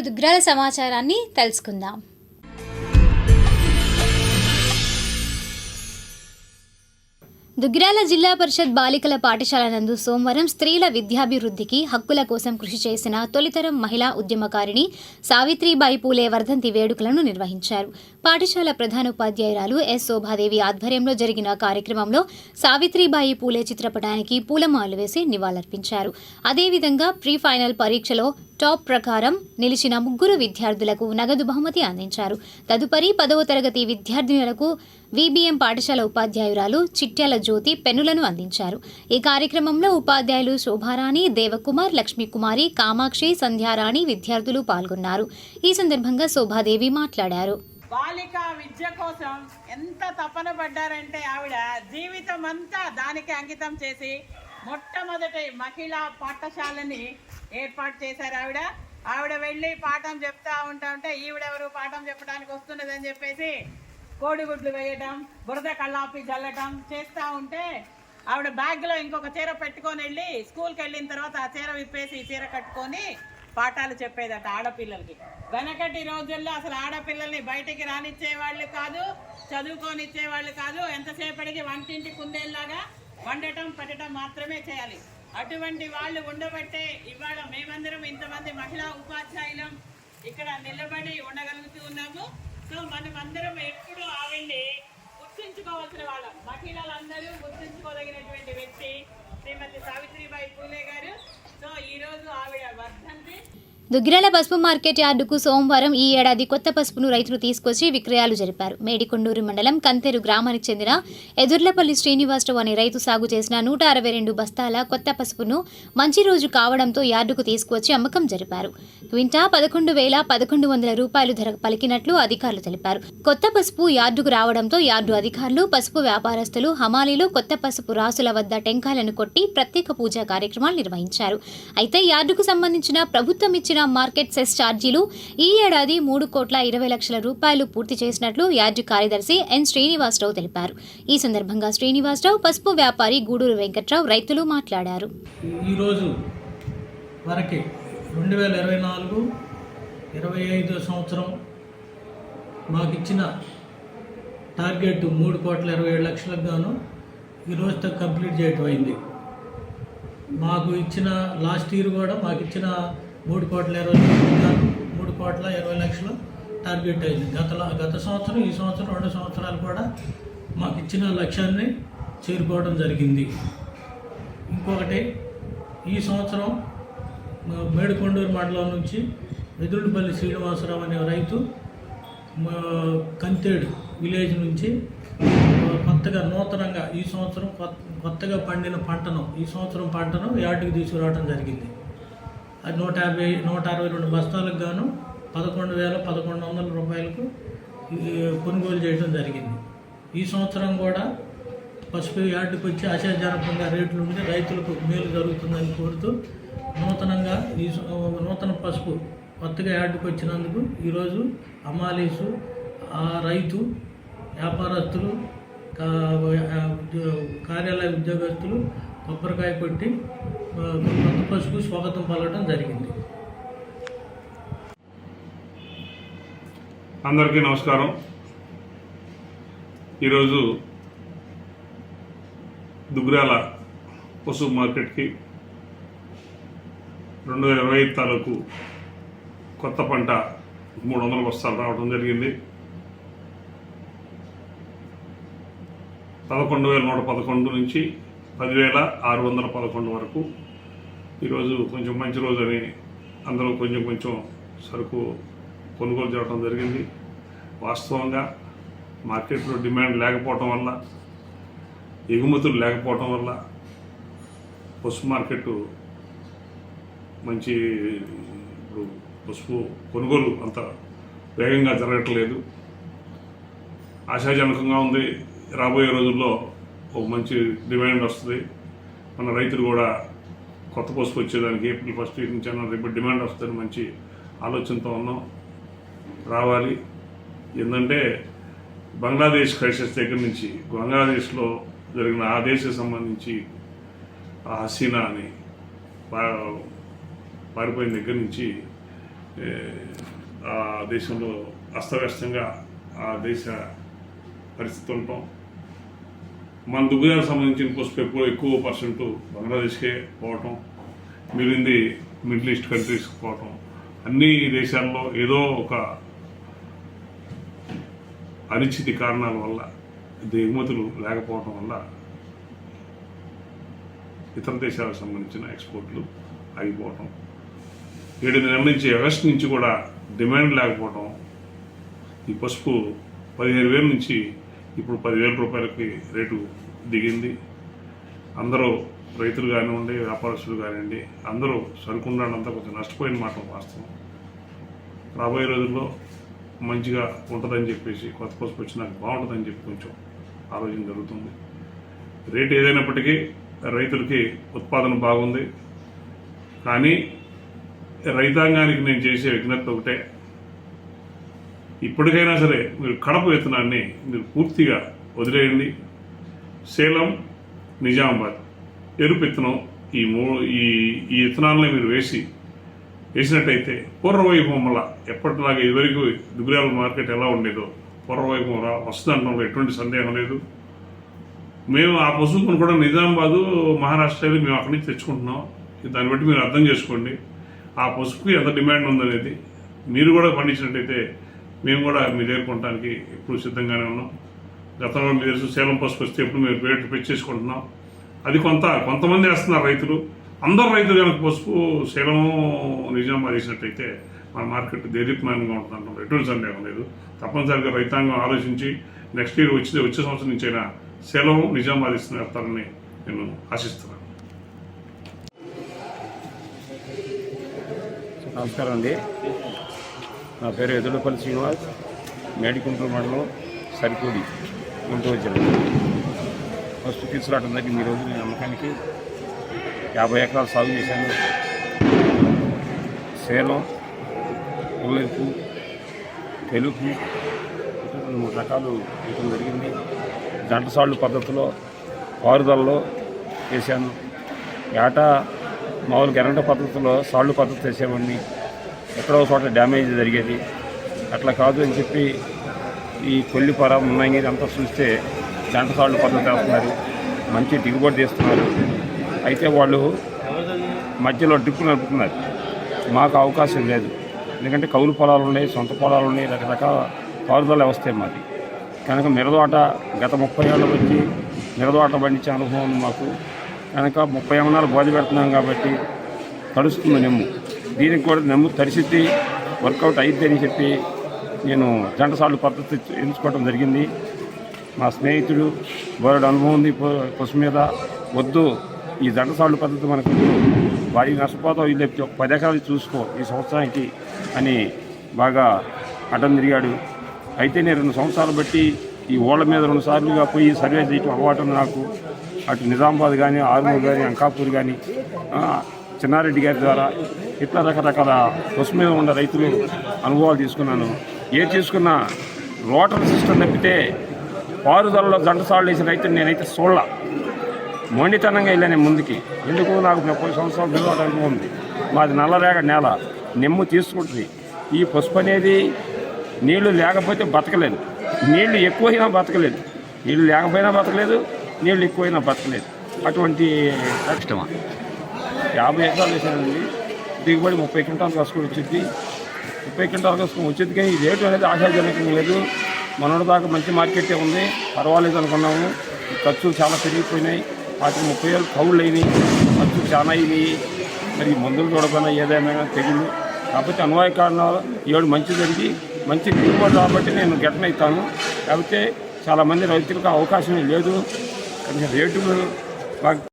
ఇప్పుడు దుగ్రాల సమాచారాన్ని తెలుసుకుందాం. దుగ్గిరాల జిల్లా పరిషత్ బాలికల పాఠశాల నందు సోమవారం స్త్రీల విద్యాభివృద్ధికి హక్కుల కోసం కృషి చేసిన తొలితరం మహిళా ఉద్యమకారిణి సావిత్రిబాయి పూలే వర్ధంతి వేడుకలను నిర్వహించారు. పాఠశాల ప్రధానోపాధ్యాయురాలు ఎస్ శోభాదేవి ఆధ్వర్యంలో జరిగిన కార్యక్రమంలో సావిత్రిబాయి పూలే చిత్రపటానికి పూలమాలలు వేసి నివాళులర్పించారు. అదేవిధంగా ప్రీ ఫైనల్ పరీక్షలో టాప్ ప్రకారం నిలిచిన ముగ్గురు విద్యార్థులకు నగదు బహుమతి అందించారు. తదుపరి పదవ తరగతి విద్యార్థినులకు విబిఎం పాఠశాల ఉపాధ్యాయురాలు చిట్యాల జ్యోతి పెన్నులను అందించారు. ఈ కార్యక్రమంలో ఉపాధ్యాయులు శోభారాణి దేవకుమార్ లక్ష్మీకుమారి కామాక్షి సంధ్యారాణి విద్యార్థులు పాల్గొన్నారు. ఈ సందర్భంగా శోభాదేవి మాట్లాడారు. బాలిక విద్య కోసం ఎంత తపన పడ్డారంటే ఆవిడ జీవితం అంతా దానికి అంకితం చేసి మొట్టమొదటి మహిళా పాఠశాలని ఏర్పాటు చేశారు ఆవిడ. ఆవిడ వెళ్ళి పాఠం చెప్తా ఉంటా ఉంటే ఈవిడెవరు పాఠం చెప్పడానికి వస్తున్నదని చెప్పేసి కోడిగుడ్లు వేయడం బురద కళ్ళాపి చల్లటం చేస్తూ ఉంటే ఆవిడ బ్యాగ్లో ఇంకొక చీర పెట్టుకొని వెళ్ళి స్కూల్కి వెళ్ళిన తర్వాత ఆ చీర విప్పేసి చీర కట్టుకొని పాఠాలు చెప్పేదట ఆడపిల్లలకి. వెనకటి రోజుల్లో అసలు ఆడపిల్లల్ని బయటికి రానిచ్చే వాళ్ళు కాదు చదువుకోనిచ్చే వాళ్ళు కాదు ఎంతసేపటికి వంటింటి కుందేలాగా వండటం పెట్టడం మాత్రమే చేయాలి. అటువంటి వాళ్ళు ఉండబట్టే ఇవాళ మేమందరం ఇంతమంది మహిళా ఉపాధ్యాయులం ఇక్కడ నిలబడి ఉండగలుగుతూ ఉన్నాము. సో మనం అందరం ఎప్పుడు ఆవిడ్ని గుర్తుంచుకోవాల్సిన వాళ్ళం మహిళలందరూ గుర్తుంచుకోదగినటువంటి వ్యక్తి శ్రీమతి సావిత్రిబాయి పూలే గారు. సో ఈరోజు ఆవిడ వర్ధంతి. దుగ్గిరాల పసుపు మార్కెట్ యార్డుకు సోమవారం ఈ ఏడాది కొత్త పసుపును రైతులు తీసుకొచ్చి విక్రయాలు జరిపారు. మేడికొండూరు మండలం కంతెరు గ్రామానికి చెందిన ఎదుర్లపల్లి శ్రీనివాసరావు అనే రైతు సాగు చేసిన నూట అరవై రెండు బస్తాల కొత్త పసుపును మంచి రోజు కావడంతో యార్డుకు తీసుకువచ్చి అమ్మకం జరిపారు. క్వింటా పదకొండు వేల పదకొండు వందల రూపాయలు ధర పలికినట్లు అధికారులు తెలిపారు. కొత్త పసుపు యార్డుకు రావడంతో యార్డు అధికారులు పసుపు వ్యాపారస్తులు హమాలీలో కొత్త పసుపు రాసుల వద్ద టెంకాయలను కొట్టి ప్రత్యేక పూజా కార్యక్రమాలు నిర్వహించారు. అయితే యార్డుకు సంబంధించిన ప్రభుత్వం ఇచ్చిన మార్కెట్ సెస్ ఛార్జీలు ఈ ఏడాది మూడు కోట్ల ఇరవై లక్షల రూపాయలు పూర్తి చేసినట్లు యార్డు కార్యదర్శి ఎన్ శ్రీనివాసరావు తెలిపారు. ఈ సందర్భంగా శ్రీనివాసరావు పసుపు వ్యాపారి గూడూరు వెంకట్రావు రైతులు మాట్లాడారు. ఈరోజు వరకే రెండు వేల ఇరవై నాలుగు ఇరవై ఐదో సంవత్సరం మాకు ఇచ్చిన టార్గెట్ మూడు కోట్ల ఇరవై ఏడు లక్షలకు గాను ఈరోజుతో కంప్లీట్ చేయటం అయింది మాకు ఇచ్చిన లాస్ట్ ఇయర్ కూడా మాకు ఇచ్చిన మూడు కోట్ల ఇరవై లక్షలు మూడు కోట్ల ఇరవై లక్షలు టార్గెట్ అయింది. గత గత సంవత్సరం ఈ సంవత్సరం రెండు సంవత్సరాలు కూడా మాకు ఇచ్చిన లక్ష్యాన్ని చేరుకోవడం జరిగింది. ఇంకొకటి ఈ సంవత్సరం మేడుకొండూరు మండలం నుంచి వెదురుపల్లి శ్రీనివాసరావు అనే రైతు మా కంతేడు విలేజ్ నుంచి కొత్తగా నూతనంగా ఈ సంవత్సరం కొత్త- కొత్తగా పండిన పంటను ఈ సంవత్సరం పంటను యార్డుకి తీసుకురావడం జరిగింది. అది నూట యాభై నూట అరవై రెండు బస్తాలకు గాను పదకొండు వేల పదకొండు వందల రూపాయలకు కొనుగోలు చేయడం జరిగింది. ఈ సంవత్సరం కూడా పసుపు యార్డుకు వచ్చి ఆశాజనకంగా రేట్లు ఉండి రైతులకు మేలు జరుగుతుందని కోరుతూ నూతనంగా ఈ నూతన పసుపు కొత్తగా యార్డుకు వచ్చినందుకు ఈరోజు అమాలీసు ఆ రైతు వ్యాపారస్తులు కార్యాలయ ఉద్యోగస్తులు కొబ్బరికాయ కొట్టి ఆ, కొత్త పసుపు స్వాగతం పలకడం జరిగింది. అందరికీ నమస్కారం. ఈరోజు దుగ్రాల పశు మార్కెట్కి రెండు వేల ఇరవై ఐదు తాలూకు కొత్త పంట మూడు వందల బస్తాలు రావడం జరిగింది. పదకొండు వేల నూట పదకొండు నుంచి పదివేల ఆరు వందల పదకొండు వరకు. ఈరోజు కొంచెం మంచి రోజు అని అందరూ కొంచెం కొంచెం సరుకు కొనుగోలు చేయడం జరిగింది. వాస్తవంగా మార్కెట్లో డిమాండ్ లేకపోవటం వల్ల ఎగుమతులు లేకపోవటం వల్ల పసుపు మార్కెట్ మంచి ఇప్పుడు పసుపు కొనుగోలు అంత వేగంగా జరగట్లేదు. ఆశాజనకంగా ఉంది. రాబోయే రోజుల్లో ఒక మంచి డిమాండ్ వస్తుంది. మన రైతులు కూడా కొత్త పసుపు వచ్చేదానికి ఏప్రిల్ ఫస్ట్ వీక్ నుంచి అన్న రేపు డిమాండ్ వస్తుందని మంచి ఆలోచనతో ఉన్నాం. రావాలి. ఏంటంటే బంగ్లాదేశ్ క్రైసిస్ దగ్గర నుంచి బంగ్లాదేశ్లో జరిగిన ఆ దేశం సంబంధించి ఆ హసీనా అని పా- పారిపోయిన దగ్గర నుంచి ఆ దేశంలో అస్తవ్యస్తంగా ఆ దేశ పరిస్థితి ఉంటాం. మన దుగ్గులకు సంబంధించిన పసుపు ఎక్కువ ఎక్కువ పర్సెంట్ బంగ్లాదేశ్కే పోవటం మిగిలింది మిడిల్ ఈస్ట్ కంట్రీస్కి పోవటం. అన్ని దేశాల్లో ఏదో ఒక అనిశ్చితి కారణాల వల్ల దిగుమతులు లేకపోవటం వల్ల ఇతర దేశాలకు సంబంధించిన ఎక్స్పోర్ట్లు ఆగిపోవటం. ఏడు నెలల నుంచి ఆగస్టు నుంచి కూడా డిమాండ్ లేకపోవటం. ఈ పసుపు పదిహేను వేల నుంచి ఇప్పుడు పదివేల రూపాయలకి రేటు దిగింది. అందరూ రైతులు కానివ్వండి వ్యాపారస్తులు కానివ్వండి అందరూ సరుకుండాలంతా కొంచెం నష్టపోయిన మాట వాస్తవం. రాబోయే రోజుల్లో మంచిగా ఉంటుందని చెప్పేసి కొత్త పసుపు వచ్చినాక బాగుంటుందని చెప్పి కొంచెం ఆలోచన జరుగుతుంది. రేటు ఏదైనప్పటికీ రైతులకి ఉత్పాదన బాగుంది. కానీ రైతాంగానికి నేను చేసే విజ్ఞప్తి ఒకటే. ఇప్పటికైనా సరే మీరు కడప విత్తనాన్ని మీరు పూర్తిగా వదిలేయండి. సేలం నిజామాబాద్. ఎరుపు విత్తనం ఈ మూ ఈ ఈ విత్తనాలని మీరు వేసి వేసినట్టయితే పూర్వవైభవం వల్ల ఎప్పటిలాగా ఇదివరకు దుగ్రాల మార్కెట్ ఎలా ఉండేదో పూర్వవైభవం రా వస్తుందంటే ఎటువంటి సందేహం లేదు. మేము ఆ పశువులను కూడా నిజామాబాదు మహారాష్ట్రలో మేము అక్కడి నుంచి తెచ్చుకుంటున్నాం. దాన్ని బట్టి మీరు అర్థం చేసుకోండి. ఆ పసుపుకి ఎంత డిమాండ్ ఉందనేది మీరు కూడా పండించినట్టయితే మేము కూడా మీ దగ్గర కొనడానికి ఎప్పుడు సిద్ధంగానే ఉన్నాం. గతంలో మీరు తెలుసు సేలం పసుపు వస్తే ఎప్పుడు మేము రేట్లు పెంచేసుకుంటున్నాం అది కొంత కొంతమంది వేస్తున్నారు రైతులు. అందరు రైతులు కనుక పసుపు సేలం నిజామా చేసినట్టయితే మన మార్కెట్ దేదీప్మానంగా ఉంటుందంటాం. ఎటువంటి సందేహం లేదు. తప్పనిసరిగా రైతాంగం ఆలోచించి నెక్స్ట్ ఇయర్ వచ్చే వచ్చే సంవత్సరం నుంచి అయినా సేలం నిజామాబాద్ ఇస్తున్న నేను ఆశిస్తున్నాను. నమస్కారం అండి. నా పేరు ఎదులపల్లి శ్రీనివాస్ మేడికుంటూరు మండలం సరికూడి. గుంటూరు జిల్లా ఫస్ట్ తీసుకురావడం జరిగింది. ఈరోజు నేను అమ్మకానికి యాభై ఎకరాలు సాగు చేశాను. సేలం ఉల్లెరుపు తెలుపు రెండు మూడు రకాలు ఇవ్వడం జరిగింది. జంటసాళ్ళు పద్ధతిలో పారుదలలో చేశాను ఏటా మామూలు గెరంట పద్ధతిలో సాళ్ళు పద్ధతి చేసేవాడిని ఎక్కడో చోట డ్యామేజ్ జరిగేది. అట్లా కాదు అని చెప్పి ఈ కొల్లి పొర ఉన్నాయి ఇదంతా చూస్తే జంట సాళ్ళు పద్ధతి వేస్తున్నారు మంచి దిగుబడి తీస్తున్నారు. అయితే వాళ్ళు మధ్యలో డ్రిప్పు నడుపుతున్నారు. మాకు అవకాశం లేదు. ఎందుకంటే కౌలు పొలాలు ఉన్నాయి సొంత పొలాలు ఉన్నాయి రకరకాల పారుదల వ్యవస్థ మాది. కనుక మిరదోట గత ముప్పై ఏళ్ళ వచ్చి మిరదోట పండించే అనుభవం ఉంది మాకు. కనుక ముప్పై ఎమనాలు బోధ పెడుతున్నాం కాబట్టి తడుస్తుంది నెమ్ము. దీనికి కూడా నెమ్ము తడిసిద్ది వర్కౌట్ అయిద్ది అని చెప్పి నేను జంటసార్లు పద్ధతి ఎంచుకోవడం జరిగింది. మా స్నేహితుడు బోరడు అనుభవం ఉంది పశు మీద. వద్దు ఈ జంటసార్లు పద్ధతి మనకు వారి నష్టపోతాం ఇది పది ఎకరాలు చూసుకో ఈ సంవత్సరానికి అని బాగా అడ్డం తిరిగాడు. అయితే నేను రెండు సంవత్సరాలు బట్టి ఈ ఓళ్ళ మీద రెండు సార్లుగా పోయి సర్వే చేయటం అలవాటు నాకు. అటు నిజామాబాద్ కానీ ఆర్మూర్ కానీ అంకాపూర్ కానీ చిన్నారెడ్డి గారి ద్వారా ఇట్లా రకరకాల పశు మీద ఉన్న రైతులు అనుభవాలు తీసుకున్నాను. ఏ తీసుకున్నా రోటర్ సిస్టమ్ తప్పితే పారుదలలో జంటసాళ్ళు వేసిన రైతులు నేనైతే చూడాల మొండితనంగా వెళ్ళాను ముందుకి. ఎందుకు? నాకు ముప్పై సంవత్సరాలు పిల్లల అనుభవం ఉంది. మాది నల్లరేగ నేల. నిమ్ము తీసుకుంటుంది. ఈ పసుపు అనేది నీళ్ళు లేకపోతే బతకలేదు. నీళ్ళు ఎక్కువైనా బతకలేదు. నీళ్ళు లేకపోయినా బతకలేదు నీళ్ళు ఎక్కువైనా బతకలేదు. అటువంటి కష్టమా యాభై ఎకరాలు వేసానండి. దిగుబడి ముప్పై క్వింటాలు కసుకొని వచ్చింది. ముప్పై క్వింటాలు కోసం వచ్చింది కానీ ఈ రేటు అనేది ఆశాజనకం లేదు. మనోడి దాకా మంచి మార్కెటే ఉంది. పర్వాలేదు అనుకున్నాము. ఖర్చులు చాలా పెరిగిపోయినాయి. వాటికి ముప్పై వేలు కౌళ్ళు అయినాయి ఖర్చులు చాలా అయినాయి. మరి మందులు చూడకుండా ఏదేమైనా తెగులు కాకపోతే అన్వాయ కారణాలు ఏడు మంచి జరిగి మంచి దిగుబడి కాబట్టి నేను గెటన్ అవుతాను. కాకపోతే చాలామంది రైతులకు అవకాశం లేదు. కనుక రేటు